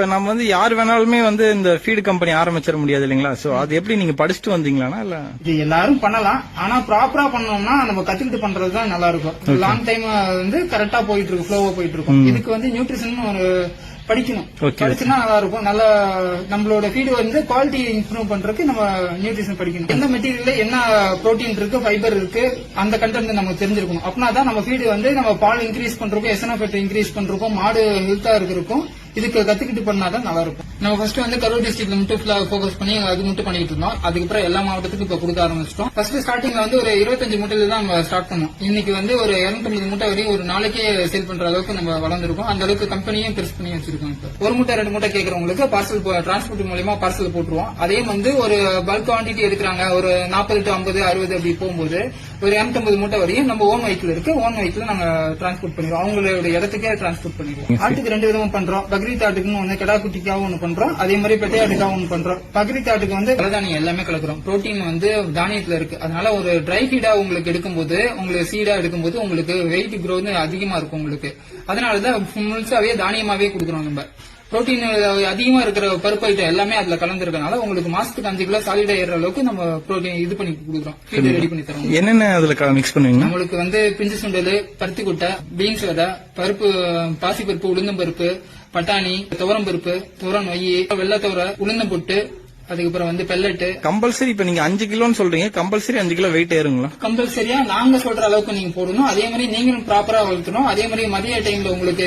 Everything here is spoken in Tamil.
இப்ப நம்ம வந்து யார் வேணாலுமே வந்து இந்த ஃபீடு கம்பெனி ஆரம்பிச்சிட முடியாது இல்லைங்களா? சோ அது எப்படி நீங்க படிச்சுட்டு வந்தீங்களானா இல்ல? இது எல்லாரும் பண்ணலாம். ஆனா ப்ராப்பரா பண்ணோம்னா நம்ம கத்துக்கிட்டு பண்றது தான் நல்லா இருக்கும் லாங் டைம் வந்து கரெக்டா போயிட்டு இருக்கும் ஃப்ளோவா போயிட்டு இருக்கும் இதுக்கு வந்து நியூட்ரிஷன் ஒரு படிக்கணும். Okay. படிச்சுனா நல்லா இருக்கும் நல்ல நம்மளோட ஃபீடு வந்து குவாலிட்டி இம்ப்ரூவ் பண்றதுக்கு நம்ம நியூட்ரிஷன் படிக்கணும். எந்த மெட்டீரியல்ல என்ன புரோட்டீன் இருக்கு ஃபைபர் இருக்கு அந்த கண்டென்ட் நமக்கு தெரிஞ்சிருக்கணும். அப்படின்னா தான் நம்ம ஃபீடு வந்து நம்ம பால் இன்க்ரீஸ் பண்றோம் எசனஃபெட் இன்க்ரீஸ் பண்றோம் மாடு ஹெல்த்தா இருக்கிறதுக்கும் இதுக்கு கத்துக்கிட்டு பண்ணாதான் நல்லா இருக்கும். நம்ம ஃபர்ஸ்ட் வந்து கரூர் டிஸ்ட்ரிக்ட்ல மட்டும் ஃபோக்கஸ் பண்ணி அது மட்டும் பண்ணிட்டு இருந்தோம். அதுக்கப்புறம் எல்லா மாவட்டத்துக்கும் இப்ப கொடுக்க ஆரம்பிச்சிட்டோம். ஃபர்ஸ்ட் ஸ்டார்டிங்ல வந்து ஒரு இருபத்தஞ்சு மூட்டையில தான் நம்ம ஸ்டார்ட் பண்ணோம். இன்னைக்கு வந்து ஒரு 250 மூட்டை வரையும் ஒரு நாளைக்கே சேல் பண்ற அளவுக்கு நம்ம வளர்ந்துருக்கோம். அந்த அளவுக்கு கம்பெனியும் பெருசு பண்ணி வச்சிருக்கோம் இப்ப. ஒரு மூட்டை ரெண்டு மூட்டை கேட்கறவங்களுக்கு பார்சல் டிரான்ஸ்போர்ட் மூலியமா பார்சல் போட்டுருவோம். அதே வந்து ஒரு பல்க் குவான்டிட்டி எடுக்கிறாங்க. ஒரு நாற்பது டு ஐம்பது அறுபது அப்படி போகும்போது ஒரு 250 மூட்டை வரையும் நம்ம ஓன் வெஹிக்கிள் இருக்கு. ஓன் வெஹிக்கிள் நாங்க டிரான்ஸ்போர்ட் பண்ணிடுவோம். அவங்களோட இடத்துக்கே டிரான்ஸ்போர்ட் பண்ணிடுவோம். ஆட்டுக்கு ரெண்டு விதமும் பண்றோம். பக்ரீத் ஆட்டுக்குன்னு ஒண்ணு கடா குட்டிக்காவும் ஒண்ணு பண்றோம். அதே மாதிரி பெட்டை ஆட்டுக்காவும் ஒண்ணு பண்றோம். பக்ரீத் ஆட்டுக்கு வந்து பலதானியம் எல்லாமே கலக்குறோம். புரோட்டீன் வந்து தானியத்துல இருக்கு. அதனால ஒரு ட்ரை ஃபீடா உங்களுக்கு எடுக்கும்போது உங்களுக்கு சீடா எடுக்கும்போது உங்களுக்கு வெயிட் growth அதிகமா இருக்கும் உங்களுக்கு. அதனாலதான் முழுசாவே தானியமாவே கொடுக்குறோம் நம்ம. புரோட்டீன் அதிகமா இருக்கிற பருப்பு ஐட்டம் எல்லாமே அதுல கலந்துருக்கனால உங்களுக்கு மாசத்துக்கு அஞ்சு கிலோ சாலிடா ஏற அளவுக்கு நம்ம புரோட்டீன் இது பண்ணி கொடுக்குறோம். ரெடி பண்ணி தரோம் என்னென்ன அதுல மிக்ஸ் பண்ணுவீங்க? நம்மளுக்கு வந்து பிஞ்சு சுண்டல் பருத்தி கொட்டை பீன்ஸ் விதை பருப்பு பாசி பருப்பு உளுந்தம் பருப்பு பட்டாணி துவரம் பருப்பு துவரம் நொய் வெள்ளத்தவரை உளுந்தம் பொட்டு அதுக்கப்புறம் வந்து பெல்லட்டு கம்பல்சரி இப்ப நீங்க அஞ்சு கிலோன்னு சொல்றீங்க கம்பல்சரி அஞ்சு கிலோ வெயிட் ஏறுங்களா? கம்பல்சரியா நாங்க சொல்ற அளவுக்கு நீங்க போடணும். அதே மாதிரி நீங்களும் ப்ராப்பரா வளர்த்தணும். அதே மாதிரி மதிய டைம்ல உங்களுக்கு